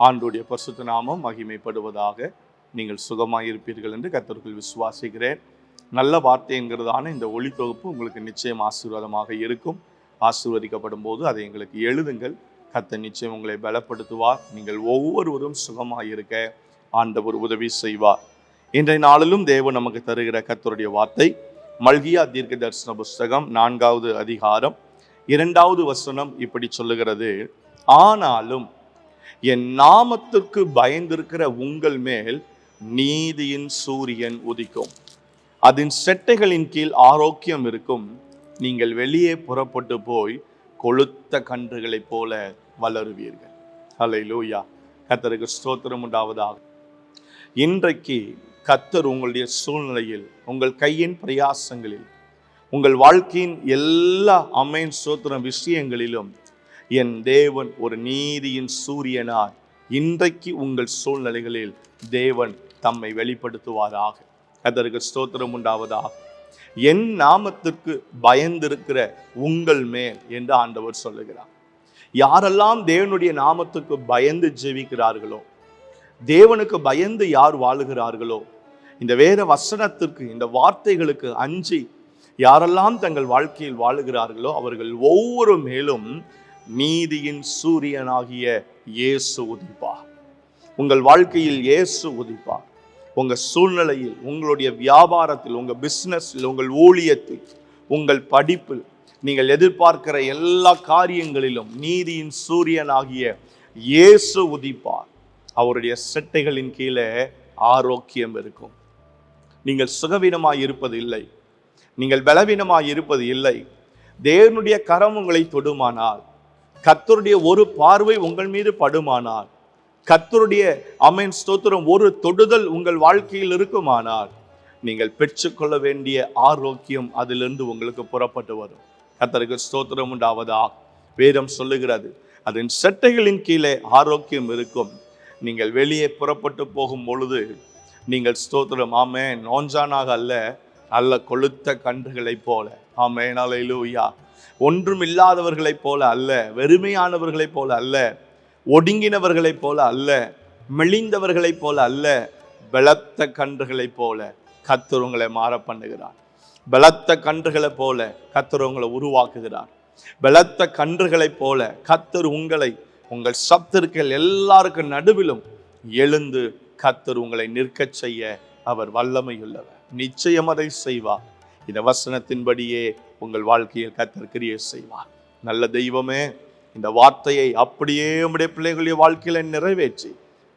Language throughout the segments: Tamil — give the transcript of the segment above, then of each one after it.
ஆண்டுடைய பரிசுத்த நாமம் மகிமைப்படுவதாக நீங்கள் சுகமாயிருப்பீர்கள் என்று கத்தர்கள் விசுவாசிக்கிறேன். நல்ல வார்த்தை என்கிறதான இந்த ஒளி தொகுப்பு உங்களுக்கு நிச்சயம் ஆசீர்வாதமாக இருக்கும். ஆசீர்வதிக்கப்படும் போது அதை எங்களுக்கு எழுதுங்கள். கத்த நிச்சயம் உங்களை பலப்படுத்துவார். நீங்கள் ஒவ்வொருவரும் சுகமாயிருக்க ஆண்டவர் உதவி செய்வார். இன்றைய நாளிலும் தேவன் நமக்கு தருகிற கத்தருடைய வார்த்தை மல்கியா தீர்க்க தரிசன புஸ்தகம் நான்காவது அதிகாரம் இரண்டாவது வசனம் இப்படி சொல்லுகிறது. ஆனாலும் என் நாமத்திற்கு பயந்திருக்கிற உங்கள் மேல் நீதியின் சூரியன் உதிக்கும். அதன் செட்டைகளின் கீழ் ஆரோக்கியம் இருக்கும். நீங்கள் வெளியே புறப்பட்டு போய் கொளுத்த கன்றுகளைப் போல வளருவீர்கள். ஹலை லூயா கத்தருக்கு ஸ்தோத்திரம் உண்டாவதாக. இன்றைக்கு கத்தர் உங்களுடைய சூழ்நிலையில் உங்கள் கையின் பிரயாசங்களில் உங்கள் வாழ்க்கையின் எல்லா அமைன் சோத்திரம் விஷயங்களிலும் என் தேவன் ஒரு நீதியின் சூரியனார். இன்றைக்கு உங்கள் சூழ்நிலைகளில் தேவன் தம்மை வெளிப்படுத்துவாராக. அதற்கு ஸ்தோத்திரம் உண்டாவதாக. என் நாமத்திற்கு பயந்திருக்கிற உங்கள் மேல் என்று ஆண்டவர் சொல்லுகிறார். யாரெல்லாம் தேவனுடைய நாமத்துக்கு பயந்து ஜெபிக்கிறார்களோ தேவனுக்கு பயந்து யார் வாழுகிறார்களோ இந்த வேத வசனத்திற்கு இந்த வார்த்தைகளுக்கு அஞ்சி யாரெல்லாம் தங்கள் வாழ்க்கையில் வாழுகிறார்களோ அவர்கள் ஒவ்வொரு மேலும் நீதியின் சூரியனாகிய இயேசு உதிப்பா உங்கள் வாழ்க்கையில் இயேசு உதிப்பா உங்கள் சூழ்நிலையில் உங்களுடைய வியாபாரத்தில் உங்கள் பிஸ்னஸில் உங்கள் ஊழியத்தில் உங்கள் படிப்பில் நீங்கள் எதிர்பார்க்கிற எல்லா காரியங்களிலும் நீதியின் சூரியனாகிய இயேசு உதிப்பார். அவருடைய செட்டைகளின் கீழே ஆரோக்கியம் இருக்கும். நீங்கள் சுகவீனமாக இருப்பது இல்லை. நீங்கள் பலவீனமாக இருப்பது இல்லை. தேவனுடைய கரம் உங்களை தொடுமானால் கத்தருடைய ஒரு பார்வை உங்கள் மீது படுமானால். கத்தருடைய அமேன் ஸ்தோத்திரம் ஒரு தொடுதல் உங்கள் வாழ்க்கையில் இருக்குமானால். நீங்கள் பெற்றுக்கொள்ள வேண்டிய ஆரோக்கியம் அதிலிருந்து உங்களுக்கு புறப்பட்டு வரும். கத்தருக்கு ஸ்தோத்திரம் உண்டாவதா? வேதம் சொல்லுகிறது அதன் செட்டைகளின் கீழே ஆரோக்கியம் இருக்கும். நீங்கள் வெளியே புறப்பட்டு போகும் பொழுது நீங்கள் ஸ்தோத்திரம் ஆமே நோஞ்சானாக அல்ல நல்ல கொளுத்த கன்றுகளைப் போல. ஆமே நாளையிலூயா ஒன்றும் இல்லாதவர்களைப் போல அல்ல வெறுமையானவர்களைப் போல அல்ல ஒடுங்கினவர்களைப் போல அல்ல மெலிந்தவர்களைப் போல அல்ல பலத்த கன்றுகளைப் போல கத்தர் உங்களை மாற பண்ணுகிறார். பலத்த கன்றுகளைப் போல கத்தர் உங்களை உருவாக்குகிறார். பலத்த கன்றுகளைப் போல கத்தர் உங்களை உங்கள் சப்தர்கள் எல்லாருக்கும் நடுவிலும் எழுந்து கத்தர் உங்களை நிற்கச் செய்ய அவர் வல்லமையுள்ளவர். நிச்சயம் அதை செய்வார். இந்த வசனத்தின்படியே உங்கள் வாழ்க்கையில் கத்தர் கிரியை செய்வார். நல்ல தெய்வமே இந்த வார்த்தையை அப்படியே உடைய பிள்ளைகளுடைய வாழ்க்கையில நிறைவேற்றி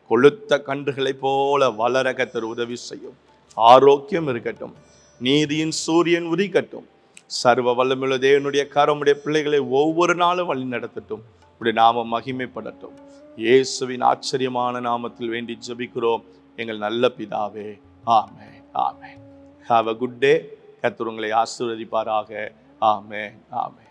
கொளுத்த கன்றுகளைப் போல வளர கத்தர் உதவி செய்யும். ஆரோக்கியம் இருக்கட்டும் நீதியின் சூரியன் உதிக்கட்டும். சர்வ வல்லமுள்ள தேவனுடைய கரமுடைய பிள்ளைகளை ஒவ்வொரு நாளும் வழி நடத்தட்டும். உடைய நாம மகிமைப்படட்டும். இயேசுவின் ஆச்சரியமான நாமத்தில் வேண்டி ஜெபிக்கிறோம். எங்கள் நல்ல பிதாவே ஆமே ஆமே ஹாவ் அ குட் டே கத்தர் உங்களை ஆசீர்வதிப்பாராக. ஆமே ஆமே